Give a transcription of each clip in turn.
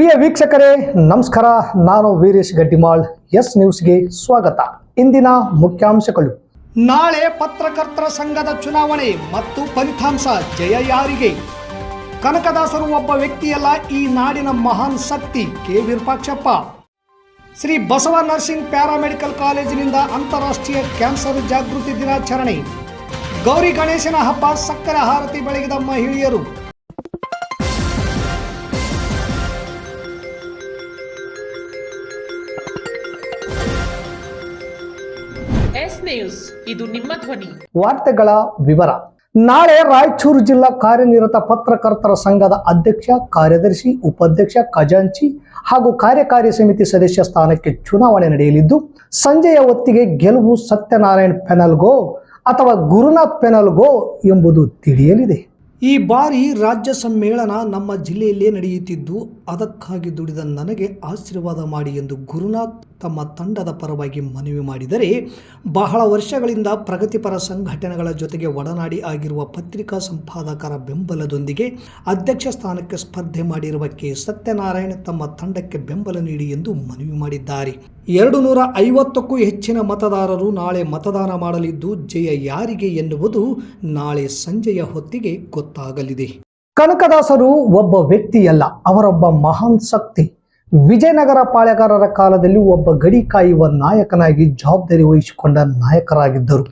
ಪ್ರಿಯ ವೀಕ್ಷಕರೇ, ನಮಸ್ಕಾರ. ನಾನು ವೀರೇಶ್ ಗಡ್ಡಿಮಾಳ್. ಎಸ್ ನ್ಯೂಸ್ಗೆ ಸ್ವಾಗತ. ಇಂದಿನ ಮುಖ್ಯಾಂಶಗಳು. ನಾಳೆ ಪತ್ರಕರ್ತರ ಸಂಘದ ಚುನಾವಣೆ ಮತ್ತು ಫಲಿತಾಂಶ ಜಯ ಯಾರಿಗೆ? ಕನಕದಾಸರು ಒಬ್ಬ ವ್ಯಕ್ತಿಯಲ್ಲ, ಈ ನಾಡಿನ ಮಹಾನ್ ಶಕ್ತಿ K. Virupakshappa. Shri Basava nursing paramedical ಕಾಲೇಜಿನಿಂದ ಅಂತಾರಾಷ್ಟ್ರೀಯ ಕ್ಯಾನ್ಸರ್ ಜಾಗೃತಿ ದಿನಾಚರಣೆ. ಗೌರಿ ಗಣೇಶನ ಹಬ್ಬ, ಸಕ್ಕರೆ ಹಾರತಿ ಬೆಳಗಿದ ಮಹಿಳೆಯರು. ನ್ಯೂಸ್. ಇದು ನಿಮ್ಮ ಧ್ವನಿ. ವಾರ್ತೆಗಳ ವಿವರ. ನಾಳೆ ರಾಯಚೂರು ಜಿಲ್ಲಾ ಕಾರ್ಯನಿರತ ಪತ್ರಕರ್ತರ ಸಂಘದ ಅಧ್ಯಕ್ಷ ಕಾರ್ಯದರ್ಶಿ ಉಪಾಧ್ಯಕ್ಷ ಖಜಾಂಚಿ ಹಾಗೂ ಕಾರ್ಯಕಾರಿ ಸಮಿತಿ ಸದಸ್ಯ ಸ್ಥಾನಕ್ಕೆ ಚುನಾವಣೆ ನಡೆಯಲಿದ್ದು ಸಂಜೆಯ ಹೊತ್ತಿಗೆ ಗೆಲುವು ಸತ್ಯನಾರಾಯಣ್ ಪೆನಲ್ಗೋ ಅಥವಾ ಗುರುನಾಥ್ ಪೆನಲ್ಗೋ ಎಂಬುದು ತಿಳಿಯಲಿದೆ. ಈ ಬಾರಿ ರಾಜ್ಯ ಸಮ್ಮೇಳನ ನಮ್ಮ ಜಿಲ್ಲೆಯಲ್ಲೇ ನಡೆಯುತ್ತಿದ್ದು ಅದಕ್ಕಾಗಿ ದುಡಿದ ನನಗೆ ಆಶೀರ್ವಾದ ಮಾಡಿ ಎಂದು ಗುರುನಾಥ್ ತಮ್ಮ ತಂಡದ ಪರವಾಗಿ ಮನವಿ ಮಾಡಿದರೆ ಬಹಳ ವರ್ಷಗಳಿಂದ ಪ್ರಗತಿಪರ ಸಂಘಟನೆಗಳ ಜೊತೆಗೆ ಒಡನಾಡಿ ಆಗಿರುವ ಪತ್ರಿಕಾ ಸಂಪಾದಕರ ಬೆಂಬಲದೊಂದಿಗೆ ಅಧ್ಯಕ್ಷ ಸ್ಥಾನಕ್ಕೆ ಸ್ಪರ್ಧೆ ಮಾಡಿರುವ ಕೆ. ಸತ್ಯನಾರಾಯಣ ತಮ್ಮ ತಂಡಕ್ಕೆ ಬೆಂಬಲ ನೀಡಿ ಎಂದು ಮನವಿ ಮಾಡಿದ್ದಾರೆ. ಎರಡು ನೂರ ಐವತ್ತಕ್ಕೂ ಹೆಚ್ಚಿನ ಮತದಾರರು ನಾಳೆ ಮತದಾನ ಮಾಡಲಿದ್ದು ಜಯ ಯಾರಿಗೆ ಎನ್ನುವುದು ನಾಳೆ ಸಂಜೆಯ ಹೊತ್ತಿಗೆ ಗೊತ್ತಾಗಲಿದೆ. ಕನಕದಾಸರು ಒಬ್ಬ ವ್ಯಕ್ತಿಯಲ್ಲ, ಅವರೊಬ್ಬ ಮಹಾನ್ ಶಕ್ತಿ. ವಿಜಯನಗರ ಪಾಳೆಗಾರರ ಕಾಲದಲ್ಲಿ ಒಬ್ಬ ಗಡಿ ಕಾಯುವ ನಾಯಕನಾಗಿ ಜವಾಬ್ದಾರಿ ವಹಿಸಿಕೊಂಡ ನಾಯಕರಾಗಿದ್ದರು.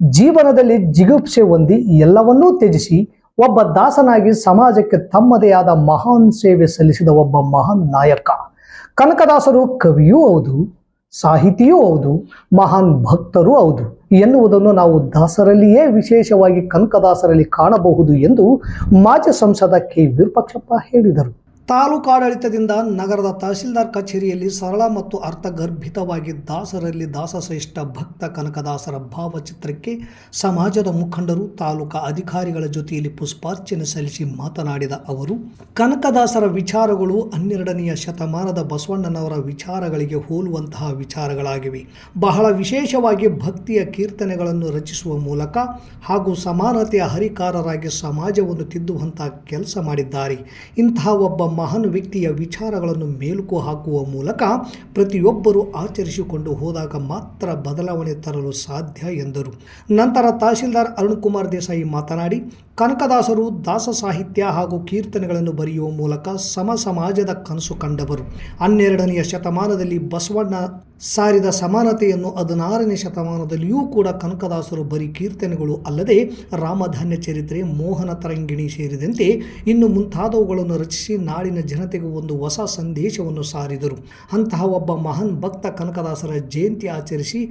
ಜೀವನದಲ್ಲಿ ಜಿಗುಪ್ಸೆ ಹೊಂದಿ ಎಲ್ಲವನ್ನೂ ತ್ಯಜಿಸಿ ಒಬ್ಬ ದಾಸನಾಗಿ ಸಮಾಜಕ್ಕೆ ತಮ್ಮದೇ ಆದ ಮಹಾನ್ ಸೇವೆ ಸಲ್ಲಿಸಿದ ಒಬ್ಬ ಮಹಾನ್ ನಾಯಕ. ಕನಕದಾಸರು ಕವಿಯೂ ಹೌದು, ಸಾಹಿತಿಯೂ ಹೌದು, ಮಹಾನ್ ಭಕ್ತರೂ ಹೌದು ಎನ್ನುವುದನ್ನು ನಾವು ದಾಸರಲ್ಲಿಯೇ ವಿಶೇಷವಾಗಿ ಕನಕದಾಸರಲ್ಲಿ ಕಾಣಬಹುದು ಎಂದು ಮಾಜಿ ಸಂಸದ ಕೆ. ವಿರೂಪಾಕ್ಷಪ್ಪ ಹೇಳಿದರು. ತಾಲೂಕಾಡಳಿತದಿಂದ ನಗರದ ತಹಸೀಲ್ದಾರ್ ಕಚೇರಿಯಲ್ಲಿ ಸರಳ ಮತ್ತು ಅರ್ಥಗರ್ಭಿತವಾಗಿ ದಾಸರಲ್ಲಿ ದಾಸಶ್ರೇಷ್ಠ ಭಕ್ತ ಕನಕದಾಸರ ಭಾವಚಿತ್ರಕ್ಕೆ ಸಮಾಜದ ಮುಖಂಡರು, ತಾಲೂಕಾ ಅಧಿಕಾರಿಗಳ ಜೊತೆಯಲ್ಲಿ ಪುಷ್ಪಾರ್ಚನೆ ಸಲ್ಲಿಸಿ ಮಾತನಾಡಿದ ಅವರು, ಕನಕದಾಸರ ವಿಚಾರಗಳು ಹನ್ನೆರಡನೆಯ ಶತಮಾನದ ಬಸವಣ್ಣನವರ ವಿಚಾರಗಳಿಗೆ ಹೋಲುವಂತಹ ವಿಚಾರಗಳಾಗಿವೆ. ಬಹಳ ವಿಶೇಷವಾಗಿ ಭಕ್ತಿಯ ಕೀರ್ತನೆಗಳನ್ನು ರಚಿಸುವ ಮೂಲಕ ಹಾಗೂ ಸಮಾನತೆಯ ಹರಿಕಾರರಾಗಿ ಸಮಾಜವನ್ನು ತಿದ್ದುವಂತಹ ಕೆಲಸ ಮಾಡಿದ್ದಾರೆ. ಇಂತಹ ಒಬ್ಬ ಮಹಾನ್ ವ್ಯಕ್ತಿಯ ವಿಚಾರಗಳನ್ನು ಮೇಲುಕು ಹಾಕುವ ಮೂಲಕ ಪ್ರತಿಯೊಬ್ಬರು ಆಚರಿಸಿಕೊಂಡು ಹೋದಾಗ ಮಾತ್ರ ಬದಲಾವಣೆ ತರಲು ಸಾಧ್ಯ ಎಂದರು. ನಂತರ ತಹಸೀಲ್ದಾರ್ ಅರುಣ್ ಕುಮಾರ್ ದೇಸಾಯಿ ಮಾತನಾಡಿ ಕನಕದಾಸರು ದಾಸ ಸಾಹಿತ್ಯ ಹಾಗೂ ಕೀರ್ತನೆಗಳನ್ನು ಬರೆಯುವ ಮೂಲಕ ಸಮ ಸಮಾಜದ ಕನಸು ಕಂಡವರು. ಹನ್ನೆರಡನೆಯ ಶತಮಾನದಲ್ಲಿ ಬಸವಣ್ಣ ಸಾರಿದ ಸಮಾನತೆಯನ್ನು ಹದಿನಾರನೇ ಶತಮಾನದಲ್ಲಿಯೂ ಕೂಡ ಕನಕದಾಸರು ಬರೀ ಕೀರ್ತನೆಗಳು ಅಲ್ಲದೆ ರಾಮಧಾನ್ಯ ಚರಿತ್ರೆ, ಮೋಹನ ತರಂಗಿಣಿ ಸೇರಿದಂತೆ ಇನ್ನು ಮುಂತಾದವುಗಳನ್ನು ರಚಿಸಿ ನಾಡಿನ ಜನತೆಗೆ ಒಂದು ಹೊಸ ಸಂದೇಶವನ್ನು ಸಾರಿದರು. ಅಂತಹ ಒಬ್ಬ ಮಹಾನ್ ಭಕ್ತ ಕನಕದಾಸರ ಜಯಂತಿ ಆಚರಿಸಿ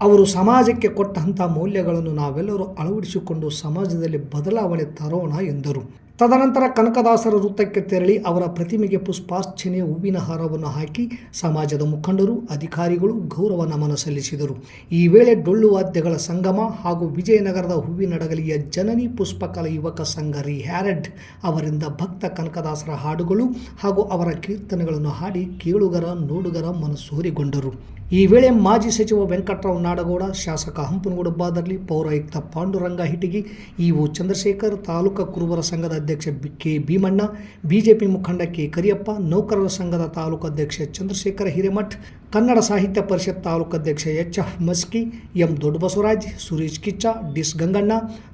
ಅವರು ಸಮಾಜಕ್ಕೆ ಕೊಟ್ಟಂಥ ಮೌಲ್ಯಗಳನ್ನು ನಾವೆಲ್ಲರೂ ಅಳವಡಿಸಿಕೊಂಡು ಸಮಾಜದಲ್ಲಿ ಬದಲಾವಣೆ ತರೋಣ ಎಂದರು. ತದನಂತರ ಕನಕದಾಸರ ವೃತ್ತಕ್ಕೆ ತೆರಳಿ ಅವರ ಪ್ರತಿಮೆಗೆ ಪುಷ್ಪಾರ್ಚನೆ, ಹೂವಿನ ಹಾರವನ್ನು ಹಾಕಿ ಸಮಾಜದ ಮುಖಂಡರು, ಅಧಿಕಾರಿಗಳು ಗೌರವ ನಮನ ಸಲ್ಲಿಸಿದರು. ಈ ವೇಳೆ ಡೊಳ್ಳು ವಾದ್ಯಗಳ ಸಂಗಮ ಹಾಗೂ ವಿಜಯನಗರದ ಹೂವಿನಡಗಲಿಯ ಜನನಿ ಪುಷ್ಪಕಲ ಯುವಕ ಸಂಘ ರಿಹ್ಯಾರೆಡ್ ಅವರಿಂದ ಭಕ್ತ ಕನಕದಾಸರ ಹಾಡುಗಳು ಹಾಗೂ ಅವರ ಕೀರ್ತನೆಗಳನ್ನು ಹಾಡಿ ಕೇಳುಗರ, ನೋಡುಗರ ಮನಸೂರೆಗೊಂಡರು ಈ ವೇಳೆ ಮಾಜಿ ಸಚಿವ ವೆಂಕಟರಾವ್ ನಾಡಗೌಡ, ಶಾಸಕ ಹಂಪನಗೌಡ ಬಾದರ್ಲಿ, ಪೌರಾಯುಕ್ತ ಪಾಂಡುರಂಗ ಹಿಟಗಿ, ಇಒ ಚಂದ್ರಶೇಖರ್, ತಾಲೂಕು ಕುರುಬರ ಸಂಘದ ಅಧ್ಯಕ್ಷ ಕೆ ಭೀಮಣ್ಣ, ಬಿಜೆಪಿ ಮುಖಂಡ ಕೆ ಕರಿಯಪ್ಪ, ನೌಕರರ ಸಂಘದ ತಾಲೂಕು ಅಧ್ಯಕ್ಷ ಚಂದ್ರಶೇಖರ ಹಿರೇಮಠ್ ಕನ್ನಡ ಸಾಹಿತ್ಯ ಪರಿಷತ್ ತಾಲೂಕು ಅಧ್ಯಕ್ಷ H F Maski, M Doddabasavaraj, Suresh Kiccha ಡಿಸ್ ಗಂಗಣ್ಣ,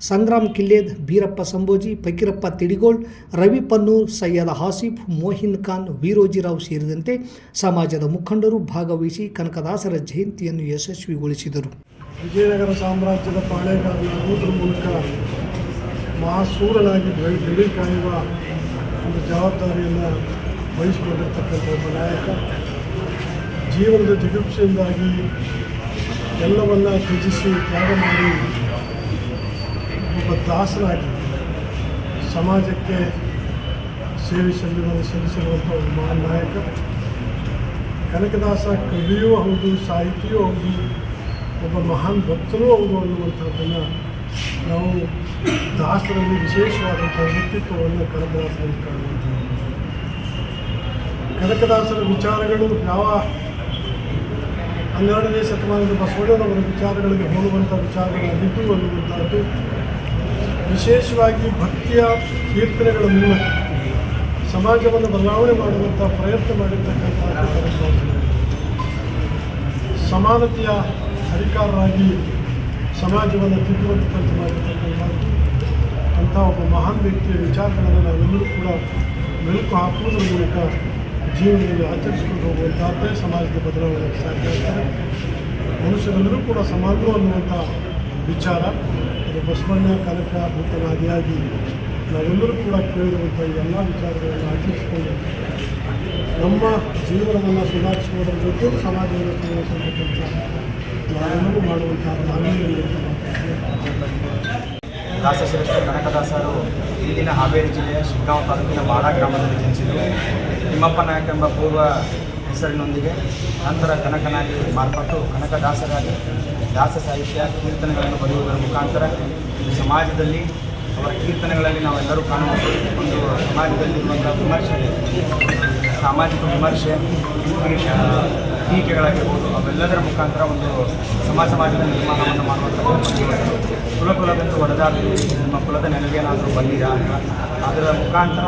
ಸಂಗ್ರಾಮ್ ಕಿಲ್ಲೇದ್, ಬೀರಪ್ಪ ಸಂಭೋಜಿ, ಫಕೀರಪ್ಪ ತಿಡಿಗೋಳ್, ರವಿ ಪನ್ನೂರ್, ಸೈಯದ್ ಹಾಸಿಫ್, ಮೋಹಿನ್ ಖಾನ್ ವೀರೋಜಿರಾವ್ ಸೇರಿದಂತೆ ಸಮಾಜದ ಮುಖಂಡರು ಭಾಗವಹಿಸಿ ಕನಕದಾಸರ ಜಯಂತಿಯನ್ನು ಯಶಸ್ವಿಗೊಳಿಸಿದರು. ವಿಜಯನಗರ ಸಾಮ್ರಾಜ್ಯದ ಪಾಳೆಗಾರನಾಗುವುದರ ಮೂಲಕ ಮಹಾಸೂರನಾಗಿ ಒಂದು ಜವಾಬ್ದಾರಿಯನ್ನು ವಹಿಸಿಕೊಂಡಿರ್ತಕ್ಕಂಥ ಒಬ್ಬ ನಾಯಕ. ಜೀವನದ ಜಿಗುಪ್ಸೆಯಿಂದಾಗಿ ಎಲ್ಲವನ್ನ ತ್ಯಜಿಸಿ ತ್ಯಾಗ ಮಾಡಿ ಒಬ್ಬ ದಾಸನಾಗಿ ಸಮಾಜಕ್ಕೆ ಸೇವೆ ಸಲ್ಲಿರುವ ಸಲ್ಲಿಸಿರುವಂಥ ಒಂದು ಮಹಾನ್ ನಾಯಕ. ಕನಕದಾಸ ಕವಿಯೂ ಹೌದು, ಸಾಹಿತಿಯೂ ಹೌದು, ಒಬ್ಬ ಮಹಾನ್ ಭಕ್ತರೂ ಹೌದು ಅನ್ನುವಂಥದ್ದನ್ನು ನಾವು ದಾಸರಲ್ಲಿ ವಿಶೇಷವಾದಂಥ ವ್ಯಕ್ತಿತ್ವವನ್ನು ಕನಕದಾಸರಲ್ಲಿ ಕಾಣುವಂಥದ್ದು ಕನಕದಾಸರ ವಿಚಾರಗಳು ಯಾವ ಹನ್ನೆರಡನೇ ಶತಮಾನದ ಬಸವಣ್ಣನವರ ವಿಚಾರಗಳಿಗೆ ಹೋಲುವಂಥ ವಿಚಾರಗಳಾಗಿದ್ದು ಅನ್ನುವಂಥದ್ದು ವಿಶೇಷವಾಗಿ ಭಕ್ತಿಯ ಕೀರ್ತನೆಗಳ ಮೂಲಕ ಸಮಾಜವನ್ನು ಬದಲಾವಣೆ ಮಾಡುವಂಥ ಪ್ರಯತ್ನ ಮಾಡಿರ್ತಕ್ಕಂಥ ಸಮಾನತೆಯ ಅಧಿಕಾರರಾಗಿ ಸಮಾಜವನ್ನು ತಿದ್ದುವಂಥ ಕೆಲಸ ಮಾಡಿರ್ತಕ್ಕಂಥ ಅಂಥ ಒಬ್ಬ ಮಹಾನ್ ವ್ಯಕ್ತಿಯ ವಿಚಾರಗಳನ್ನು ನಾವೆಲ್ಲರೂ ಕೂಡ ಮೆಲುಕು ಹಾಕುವುದರ ಮೂಲಕ ಜೀವನದಲ್ಲಿ ಆಚರಿಸ್ಕೊಂಡು ಹೋಗುವಂಥದ್ದೇ ಸಮಾಜದ ಬದಲಾವಣೆಗೆ ಸಾಧ್ಯ ಆಗ್ತದೆ. ಮನುಷ್ಯರೆಲ್ಲರೂ ಕೂಡ ಸಮಾನರು ಅನ್ನುವಂಥ ವಿಚಾರ. ಅದು ಬಸವಣ್ಣ ಕನಕ ಭೂತನಾದಿಯಾಗಿ ನಾವೆಲ್ಲರೂ ಕೂಡ ಕೇಳಿರುವಂಥ ಎಲ್ಲ ವಿಚಾರಗಳನ್ನು ಆಚರಿಸಿಕೊಂಡು ನಮ್ಮ ಜೀವನವನ್ನು ಸುಧಾರಿಸುವುದರ ಜೊತೆ ಸಮಾಜವನ್ನು ಸುಧಾರಿಸುವಂಥ ಕೆಲಸ ನಾವೆಲ್ಲರೂ ಮಾಡುವಂಥ ದಾಸಶ್ರೇಷ್ಠ ಕನಕದಾಸರು ಇಲ್ಲಿನ ಹಾವೇರಿ ಜಿಲ್ಲೆಯ ಶಿಗ್ಗಾಂವ ತಾಲೂಕಿನ ಬಾಡ ಗ್ರಾಮದಲ್ಲಿ ಜನಿಸಿದರು. ತಿಮ್ಮಪ್ಪ ನಾಯಕ ಎಂಬ ಪೂರ್ವ ಹೆಸರಿನೊಂದಿಗೆ ನಂತರ ಕನಕನಾಗಿ ಮಾರ್ಪಟ್ಟು ಕನಕದಾಸರಾಗಿ ದಾಸ ಸಾಹಿತ್ಯ ಕೀರ್ತನೆಗಳನ್ನು ಬರೆಯುವುದರ ಮುಖಾಂತರ ಸಮಾಜದಲ್ಲಿ ಅವರ ಕೀರ್ತನೆಗಳಲ್ಲಿ ನಾವೆಲ್ಲರೂ ಕಾಣುವ ಒಂದು ಸಮಾಜದಲ್ಲಿರುವಂಥ ವಿಮರ್ಶೆ, ಸಾಮಾಜಿಕ ವಿಮರ್ಶೆ ಟೀಕೆಗಳಾಗಿರ್ಬೋದು ಅವೆಲ್ಲದರ ಮುಖಾಂತರ ಒಂದು ಸಮಾಜ ಸಮಾಜದ ನಿರ್ಮಾಣವನ್ನು ಮಾಡುವಂಥದ್ದು ಕುಲ ಕುಲವೆಂದು ಒಡೆದಾಗಲಿ, ನಿಮ್ಮ ಕುಲದ ನೆಲೆಗೇನಾದರೂ ಬಂದಿರಾ ಅದರ ಮುಖಾಂತರ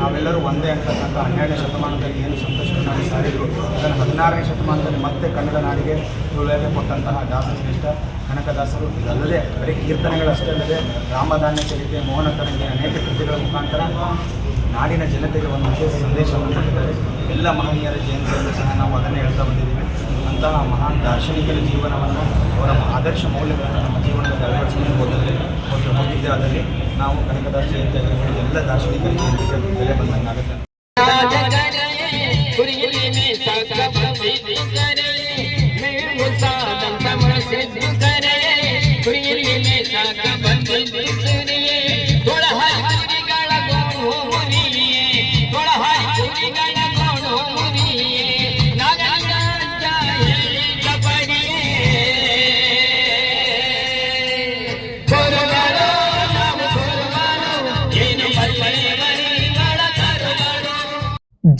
ನಾವೆಲ್ಲರೂ ಒಂದೇ ಅಂತಕ್ಕಂಥ ಹನ್ನೆರಡನೇ ಶತಮಾನದಲ್ಲಿ ಏನು ಸಂತೋಷವನ್ನು ಸಾರಿದ್ರು, ಅದನ್ನು ಹದಿನಾರನೇ ಶತಮಾನದಲ್ಲಿ ಮತ್ತೆ ಕನ್ನಡ ನಾಡಿಗೆ ತುಳಿಯದೆ ಕೊಟ್ಟಂತಹ ದಾಸಶ್ರೇಷ್ಠ ಕನಕದಾಸರು. ಇದಲ್ಲದೆ ಬರೀ ಕೀರ್ತನೆಗಳಷ್ಟೇ ಅಲ್ಲದೆ ರಾಮಧಾನ್ಯ ಚರಿತೆ ಮೋಹನ ಕರಂಗೆ ಅನೇಕ ಕೃತಿಗಳ ಮುಖಾಂತರ ನಾಡಿನ ಜನತೆಗೆ ಒಂದು ವಿಶೇಷ ಸಂದೇಶವನ್ನು ಕೊಟ್ಟಿದ್ದಾರೆ. ಎಲ್ಲ ಮಹನೀಯರ ಜಯಂತಿಯಲ್ಲೂ ಸಹ ನಾವು ಅದನ್ನೇ ಹೇಳ್ತಾ ಬಂದಿದ್ದೀವಿ. ಅಂತಹ ಮಹಾನ್ ದಾರ್ಶನಿಕರ ಜೀವನವನ್ನು ಅವರ ಆದರ್ಶ ಮೌಲ್ಯಗಳನ್ನು ನಮ್ಮ ಜೀವನದಲ್ಲಿ ಅಳವಡಿಸಿಕೊಂಡು ಹೋದಲ್ಲಿ ಹೋಗಿದ್ದರೆ ಹೋಗಿದ್ದೆ ಅದರಲ್ಲಿ ನಾವು ಕನಕದಾಸ ಜಯಂತಿ ಎಲ್ಲ ದಾರ್ಶನಿಕರ ಜಯಂತಿಗೆ ಬೆಲೆ ಬಂದಂಗೆ ಆಗುತ್ತೆ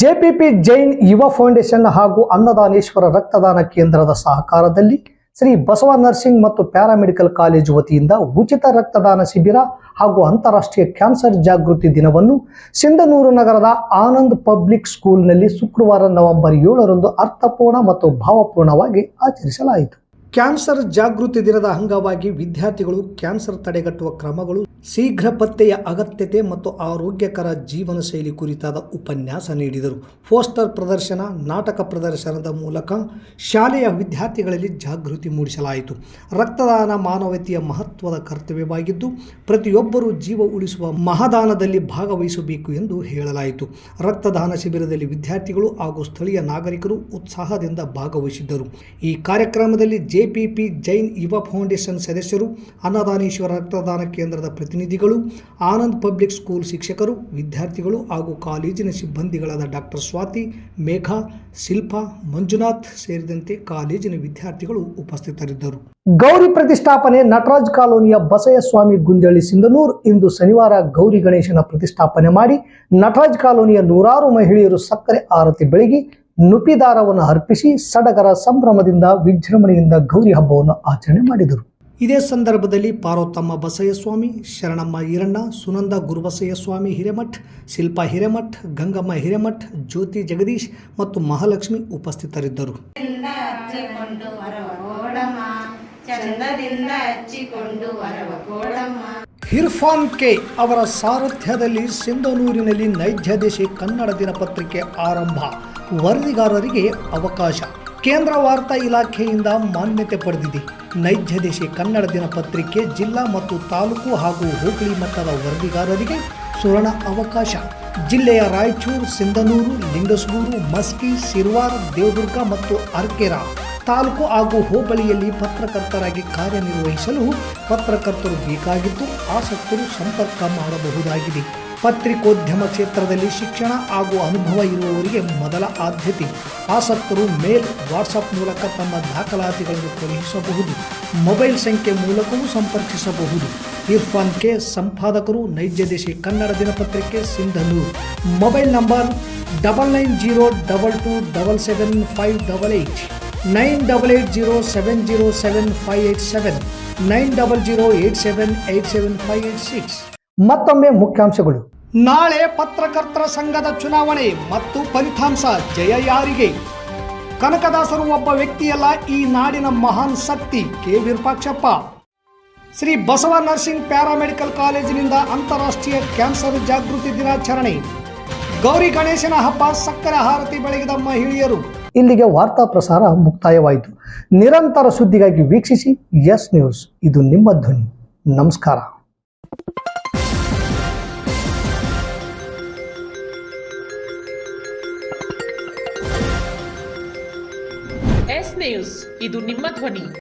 ಜೆಪಿಪಿ ಜೈನ್ ಯುವ ಫೌಂಡೇಶನ್ ಹಾಗೂ ಅನ್ನದಾನೇಶ್ವರ ರಕ್ತದಾನ ಕೇಂದ್ರದ ಸಹಕಾರದಲ್ಲಿ ಶ್ರೀ ಬಸವ ನರ್ಸಿಂಗ್ ಮತ್ತು ಪ್ಯಾರಾಮೆಡಿಕಲ್ ಕಾಲೇಜು ವತಿಯಿಂದ ಉಚಿತ ರಕ್ತದಾನ ಶಿಬಿರ ಹಾಗೂ ಅಂತಾರಾಷ್ಟ್ರೀಯ ಕ್ಯಾನ್ಸರ್ ಜಾಗೃತಿ ದಿನವನ್ನು ಸಿಂಧನೂರು ನಗರದ ಆನಂದ್ ಪಬ್ಲಿಕ್ ಸ್ಕೂಲ್ನಲ್ಲಿ ಶುಕ್ರವಾರ ನವೆಂಬರ್ ಏಳರಂದು ಅರ್ಥಪೂರ್ಣ ಮತ್ತು ಭಾವಪೂರ್ಣವಾಗಿ ಆಚರಿಸಲಾಯಿತು. ಕ್ಯಾನ್ಸರ್ ಜಾಗೃತಿ ದಿನದ ಅಂಗವಾಗಿ ವಿದ್ಯಾರ್ಥಿಗಳು ಕ್ಯಾನ್ಸರ್ ತಡೆಗಟ್ಟುವ ಕ್ರಮಗಳು, ಶೀಘ್ರ ಪತ್ತೆಯ ಅಗತ್ಯತೆ ಮತ್ತು ಆರೋಗ್ಯಕರ ಜೀವನ ಶೈಲಿ ಕುರಿತಾದ ಉಪನ್ಯಾಸ ನೀಡಿದರು. ಪೋಸ್ಟರ್ ಪ್ರದರ್ಶನ, ನಾಟಕ ಪ್ರದರ್ಶನದ ಮೂಲಕ ಶಾಲೆಯ ವಿದ್ಯಾರ್ಥಿಗಳಲ್ಲಿ ಜಾಗೃತಿ ಮೂಡಿಸಲಾಯಿತು. ರಕ್ತದಾನ ಮಾನವತೆಯ ಮಹತ್ವದ ಕರ್ತವ್ಯವಾಗಿದ್ದು, ಪ್ರತಿಯೊಬ್ಬರೂ ಜೀವ ಉಳಿಸುವ ಮಹಾದಾನದಲ್ಲಿ ಭಾಗವಹಿಸಬೇಕು ಎಂದು ಹೇಳಲಾಯಿತು. ರಕ್ತದಾನ ಶಿಬಿರದಲ್ಲಿ ವಿದ್ಯಾರ್ಥಿಗಳು ಹಾಗೂ ಸ್ಥಳೀಯ ನಾಗರಿಕರು ಉತ್ಸಾಹದಿಂದ ಭಾಗವಹಿಸಿದ್ದರು. ಈ ಕಾರ್ಯಕ್ರಮದಲ್ಲಿ ಜೆಪಿಪಿ ಜೈನ್ ಯುವ ಫೌಂಡೇಶನ್ ಸದಸ್ಯರು ಅನ್ನದಾನೇಶ್ವರ ರಕ್ತದಾನ ಕೇಂದ್ರದ ಪ್ರತಿನಿಧಿಗಳು, ಆನಂದ್ ಪಬ್ಲಿಕ್ ಸ್ಕೂಲ್ ಶಿಕ್ಷಕರು, ವಿದ್ಯಾರ್ಥಿಗಳು ಹಾಗೂ ಕಾಲೇಜಿನ ಸಿಬ್ಬಂದಿಗಳಾದ ಡಾಕ್ಟರ್ ಸ್ವಾತಿ, ಮೇಘಾ, ಶಿಲ್ಪಾ, ಮಂಜುನಾಥ್ ಸೇರಿದಂತೆ ಕಾಲೇಜಿನ ವಿದ್ಯಾರ್ಥಿಗಳು ಉಪಸ್ಥಿತರಿದ್ದರು. ಗೌರಿ ಪ್ರತಿಷ್ಠಾಪನೆ ನಟರಾಜ್ ಕಾಲೋನಿಯ ಬಸಯಸ್ವಾಮಿ ಗುಂಜಳ್ಳಿ ಸಿಂಧನೂರ್ ಇಂದು ಶನಿವಾರ ಗೌರಿ ಗಣೇಶನ ಪ್ರತಿಷ್ಠಾಪನೆ ಮಾಡಿ, ನಟರಾಜ್ ಕಾಲೋನಿಯ ನೂರಾರು ಮಹಿಳೆಯರು ಸಕ್ಕರೆ ಆರತಿ ಬೆಳಗಿ ನುಪಿದಾರವನ್ನು ಅರ್ಪಿಸಿ ಸಡಗರ ಸಂಭ್ರಮದಿಂದ ವಿಜೃಂಭಣೆಯಿಂದ ಗೌರಿ ಹಬ್ಬವನ್ನು ಆಚರಣೆ ಮಾಡಿದರು. ಇದೇ ಸಂದರ್ಭದಲ್ಲಿ ಪಾರ್ವತಮ್ಮ ಬಸಯ್ಯಸ್ವಾಮಿ ಶರಣಮ್ಮ ಈರಣ್ಣ ಸುನಂದ ಗುರುಬಸಯ್ಯಸ್ವಾಮಿ ಹಿರೇಮಠ್ ಶಿಲ್ಪಾ ಹಿರೇಮಠ್ ಗಂಗಮ್ಮ ಹಿರೇಮಠ್ ಜ್ಯೋತಿ ಜಗದೀಶ್ ಮತ್ತು ಮಹಾಲಕ್ಷ್ಮಿ ಉಪಸ್ಥಿತರಿದ್ದರು. ಇರ್ಫಾನ್ ಕೆ ಅವರ ಸಾರಥ್ಯದಲ್ಲಿ ಸಿಂಧನೂರಿನಲ್ಲಿ ನೈಜ ದೇಶಿ ಕನ್ನಡ ದಿನಪತ್ರಿಕೆ ಆರಂಭ. ವರದಿಗಾರರಿಗೆ ಅವಕಾಶ. ಕೇಂದ್ರ ವಾರ್ತಾ ಇಲಾಖೆಯಿಂದ ಮಾನ್ಯತೆ ಪಡೆದಿದೆ. ನೈಜ ದೇಶಿ ಕನ್ನಡ ದಿನಪತ್ರಿಕೆ ಜಿಲ್ಲಾ ಮತ್ತು ತಾಲೂಕು ಹಾಗೂ ಹೋಬಳಿ ಮಟ್ಟದ ವರದಿಗಾರರಿಗೆ ಸುವರ್ಣ ಅವಕಾಶ. ಜಿಲ್ಲೆಯ ರಾಯಚೂರು, ಸಿಂಧನೂರು, ಲಿಂಗಸೂರು, ಮಸ್ಕಿ, ಸಿರ್ವಾರ್, ದೇವದುರ್ಗ ಮತ್ತು ಅರ್ಕೆರಾ ತಾಲೂಕು ಹಾಗೂ ಹೋಬಳಿಯಲ್ಲಿ ಪತ್ರಕರ್ತರಾಗಿ ಕಾರ್ಯನಿರ್ವಹಿಸಲು ಪತ್ರಕರ್ತರು ಬೇಕಾಗಿದ್ದು ಆಸಕ್ತರು ಸಂಪರ್ಕ ಮಾಡಬಹುದಾಗಿದೆ. ಪತ್ರಿಕೋದ್ಯಮ ಕ್ಷೇತ್ರದಲ್ಲಿ ಶಿಕ್ಷಣ ಹಾಗೂ ಅನುಭವ ಇರುವವರಿಗೆ ಮೊದಲ ಆದ್ಯತೆ. ಆಸಕ್ತರು ಮೇಲ್ ವಾಟ್ಸಪ್ ಮೂಲಕ ತಮ್ಮ ದಾಖಲಾತಿಗಳನ್ನು ಕಳುಹಿಸಬಹುದು. ಮೊಬೈಲ್ ಸಂಖ್ಯೆ ಮೂಲಕವೂ ಸಂಪರ್ಕಿಸಬಹುದು. ಇರ್ಫಾನ್ ಕೆ. ಸಂಪಾದಕರು, ನೈಜ ದೇಶಿ ಕನ್ನಡ ದಿನಪತ್ರಿಕೆ Sindhanur. Mobile number double nine zero double two double seven five double eight nine double eight zero seven zero seven five eight seven. Nine double zero eight seven eight seven five eight six. ಮತ್ತೊಮ್ಮೆ ಮುಖ್ಯಾಂಶಗಳು. ನಾಳೆ ಪತ್ರಕರ್ತರ ಸಂಘದ ಚುನಾವಣೆ ಮತ್ತು ಫಲಿತಾಂಶ ಜಯ ಯಾರಿಗೆ? ಕನಕದಾಸರು ಒಬ್ಬ ವ್ಯಕ್ತಿಯಲ್ಲ ಈ ನಾಡಿನ ಮಹಾನ್ ಶಕ್ತಿ K. Virupakshappa. Shri Basava nursing paramedical ಕಾಲೇಜಿನಿಂದ ಅಂತಾರಾಷ್ಟ್ರೀಯ ಕ್ಯಾನ್ಸರ್ ಜಾಗೃತಿ ದಿನಾಚರಣೆ. ಗೌರಿ ಗಣೇಶನ ಹಬ್ಬ ಸಕ್ಕರೆ ಹಾರತಿ ಬೆಳಗಿದ ಮಹಿಳೆಯರು. ಇಲ್ಲಿಗೆ ವಾರ್ತಾ ಪ್ರಸಾರ ಮುಕ್ತಾಯವಾಯಿತು. ನಿರಂತರ ಸುದ್ದಿಗಾಗಿ ವೀಕ್ಷಿಸಿ ಎಸ್ ನ್ಯೂಸ್. ಇದು ನಿಮ್ಮ ಧ್ವನಿ. ನಮಸ್ಕಾರ. ಇದು ನಿಮ್ಮ ಧ್ವನಿ.